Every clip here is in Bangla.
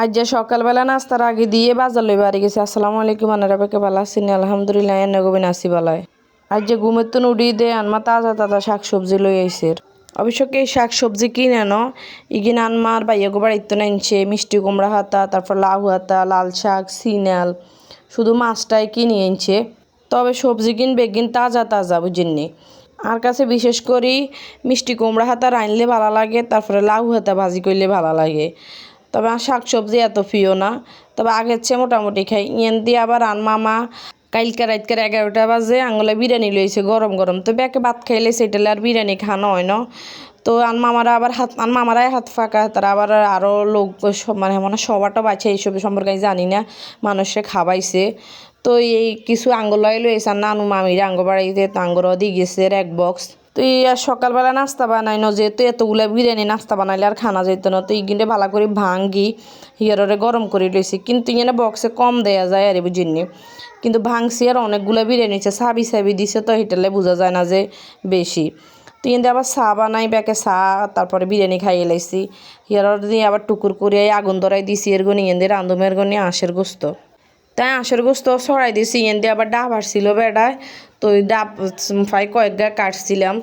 আজ যে সকালবেলা নাস্তার আগে দিয়ে বাজার লই বাড়ি গেছি। আসসালামু আলাইকুম আনারা বেকে ভালো আছেন? আলহামদুলিল্লাহ, এনে গোবিন আসি বালায় আজ যে ঘুমের তো উড়ি দে আনমা তাজা তাজা শাক সবজি লই আইসে অবশ্য কি শাক সবজি কিনে ন ইগিন আনমার বাইয়া গো বাড়িতে নাইনছে মিষ্টি কুমড়া হাতা, তারপর লাউ হাতা, লাল শাক, সিনাল, শুধু মাছটাই কিনে আনছে। তবে সবজি কিন বেগিন তাজা তাজা, বুঝিনি আর কাছে বিশেষ করি মিষ্টি কুমড়া হাতা রাইনলে ভালো লাগে, তারপরে লাউ হাতা ভাজি করলে ভালো লাগে। তবে শাক সবজি এত প্রিয় না। তবে আগের চেয়ে মোটামুটি খাই। ইয়েন দিয়ে আবার আন মামা, কালকে রাতকার এগারোটা বাজে আঙুলে বিরিয়ানি লইছে, গরম গরম। তো ব্যাকে ভাত খাইলে সেটালে আর বিরিয়ানি খানো হয় না। তো আন মামারা আবার হাত, আন মামারাই হাত ফাঁকা, তারা আবার আরও লোক মানে মানে সবারটা বাছে এইসব সম্পর্কে আমি জানি না। মানুষে খাবাইছে তো এই কিছু আঙ্গুলাই লইছে, আর নানু মামির আঙ্গ বাড়িতে তাঙ্গরও দিয়ে গেছে এক বক্স। তুই আর সকালবেলা নাস্তা বানাই ন যেহেতু, এতগুলা বিরিয়ানি নাস্তা বানাইলে আর খানা যেত না তুই ইগিনটা ভালো করে ভাঙ্গি হিয়ারে গরম করে লইছি। কিন্তু ইগেনে বক্সে কম দেয়া যায় আর বুঝিনি। কিন্তু ভাঙছি আর অনেকগুলো বিরিয়ানি সাবি সাবি দিছে তো হিটালে বোঝা যায় না যে বেশি। তো কিন্তু আবার চা বানাই ব্যাকে চা, তারপরে বিরিয়ানি খাইয়ে লাইছি। হিয়ার দিয়ে আবার টুকুর করে আগুন ধরাই দিছি এরগুনি এদের রান্ধমের গনি, আঁশের গোস্ত। তাই আঁশের গোস্ত ছড়াই দিছি ইয়েন দিয়ে আবার ডাব আসছিল বেড়ায়। তো ওই ডাব ফাই কয়েক গা কাটছিলাম।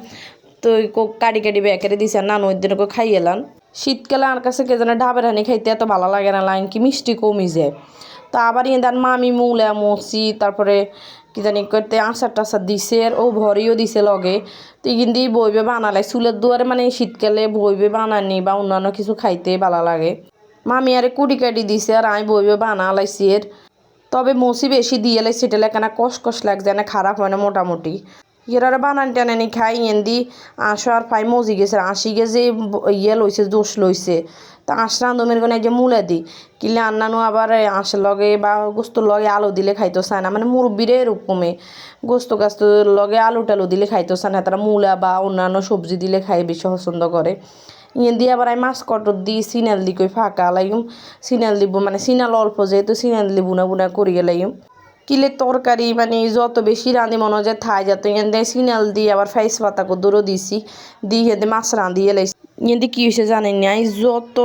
তো কাটি কাটি বেকারে আর নানু ওই ওকে খাইয়েলাম শীতকালে আমার কাছে কে যেন ডাবের হানি খাইতে এত ভালো লাগে না, লাইন কি মিষ্টি কমি যায়। তো আবার ইয়ে দেন মামি মুলা মসি তারপরে কি জানি করতে আচার টাচার দিছে, আর ও ভরিও দিছে লগে। তো দিয়ে বইবে বানালাই চুলের দুয়ারে মানে শীতকালে বইবে বানানি বা অন্যান্য কিছু খাইতে ভালো লাগে। মামি আরে কুটি কাটি দিছে, আর আমি বইবে বানালাইছি, এর তবে মসি বেশি দিয়ে লাই সেটা লেখানা কষ কষ লাগছে না খারাপ হয় না মোটামুটি। ইয়ারা বানান টানানি খাই এন্দি, আঁশো আর ফাই মজি গেছে, আশি গেছে ইয়ে লইছে, জোশ লইছে। তা আঁশ রান্ধমের গনে যে মূলা দিই কিলে আন্নানো আবার আঁশ লগে বা গোস্ত লগে আলু দিলে খাইতো চায় না মানে মুরব্বিরে এরকমে। গোস্ত গাস্ত লগে আলু টালু দিলে খাইতো চায় না, তারা মূলা বা অন্যান্য সবজি দিলে খাই বেশি পছন্দ করে। ইয়ে দিয়ে আবার আমি মাছ কটর দিই, সিনাল দি কই ফাঁকা লাইম সিনাল দিব মানে সিনাল অল্প যেহেতু সিনাল দি বুনা বুনা করিয়ে লাইম কিলে তরকারি মানে যত বেশি রাঁধি মনে হয় যে থাই যাতে এনে সিনাল দিয়ে আবার ফাইস পাতা দূরও দিছি, দিয়ে মাছ রাঁধিয়ে লাইছি এতে কি হয়েছে জানেন না যত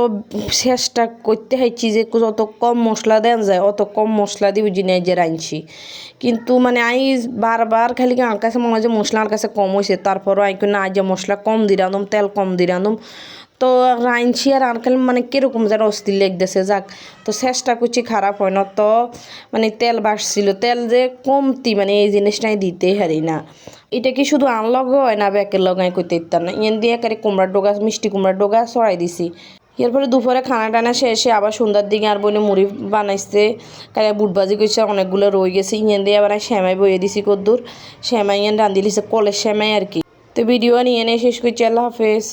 চেষ্টা করতে হয়েছি যে যত কম মশলা দেন যায়, অত কম মশলা দিয়ে বুঝি নাই যে রাঁধছি। কিন্তু মানে আই বারবার খালি আমার কাছে মনে হয় যে মশলা আমার কাছে কম হয়েছে তারপরও আই না, যে মশলা কম দি রাঁধুম, তেল কম দি রাঁধুম। তো রাঁধছি আর আনকাল মানে কীরকম যেন অস্থির লেগতেছে, যাক। তো চেষ্টা করছি খারাপ হয় না, তো মানে তেল বাড়ছিল। তেল যে কমতি মানে এই জিনিসটাই দিতে হারি না। এটা কি শুধু আনলগ হয় না ব্যাকের লগাই করতে ইত্যার না? ইয়েন দিয়ে একেবারে কুমড়ার ডোগা, মিষ্টি কুমড়ার ডোগা সরাই দিছি। এরপরে দুপুরে খানা টানা শেষে আবার সন্ধ্যার দিকে আর বইনে মুড়ি বানাইছে। কালে বুট ভাজি করছে অনেকগুলো রয়ে গেছে। ইয়ে দিয়ে আবার শ্যামাই বইয়ে দিছি কদ্দুর। শ্যামাই ইয়েন রান্ধি লিছে, কলের শ্যামাই আর কি। তো ভিডিও নিয়ে এনে শেষ করছি, আল্লাহ হাফেজ।